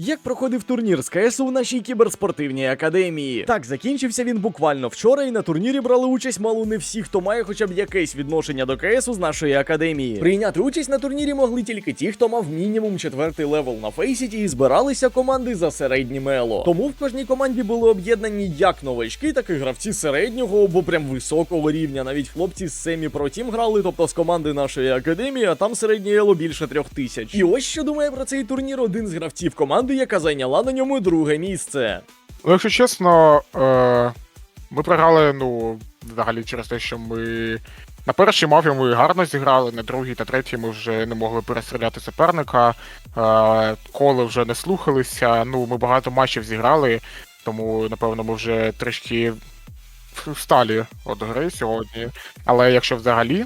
Як проходив турнір з КСу в нашій кіберспортивній академії? Так, закінчився він буквально вчора, і на турнірі брали участь мало не всі, хто має хоча б якесь відношення до КСу з нашої академії. Прийняти участь на турнірі могли тільки ті, хто мав мінімум четвертий левел на фейсіті, і збиралися команди за середнім ело. Тому в кожній команді були об'єднані як новачки, так і гравці середнього або прям високого рівня. Навіть хлопці з семі про тім грали, тобто з команди нашої академії, а там середнє ело більше трьох тисяч. І ось що думає про цей турнір один з гравців команди, яка зайняла на ньому друге місце. Ну, якщо чесно, е, ми програли, ну, взагалі через те, що ми на першій мапі ми гарно зіграли, на другій та третій ми вже не могли перестріляти суперника, е, коли вже не слухалися. Ну, ми багато матчів зіграли, тому, напевно, ми вже трішки всталі від гри сьогодні. Але якщо взагалі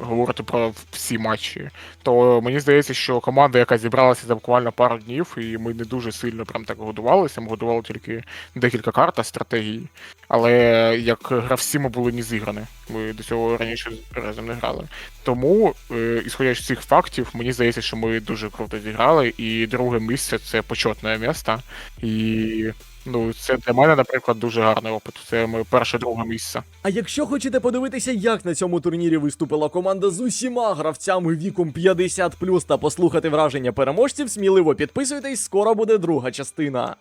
говорити про всі матчі, то мені здається, що команда, яка зібралася за буквально пару днів, і ми не дуже сильно прям так годувалися. Ми годували тільки декілька карт та стратегій. Але як гравці ми були не зіграні. Ми до цього раніше разом не грали. Тому, е, ісходячи з цих фактів, мені здається, що ми дуже круто зіграли, і друге місце це почетне місце. І ну, це для мене, наприклад, дуже гарний опит. Це моє перше друге місце. А якщо хочете подивитися, як на цьому турнірі виступила команда з усіма гравцями віком 50 та послухати враження переможців, сміливо підписуйтесь, скоро буде друга частина.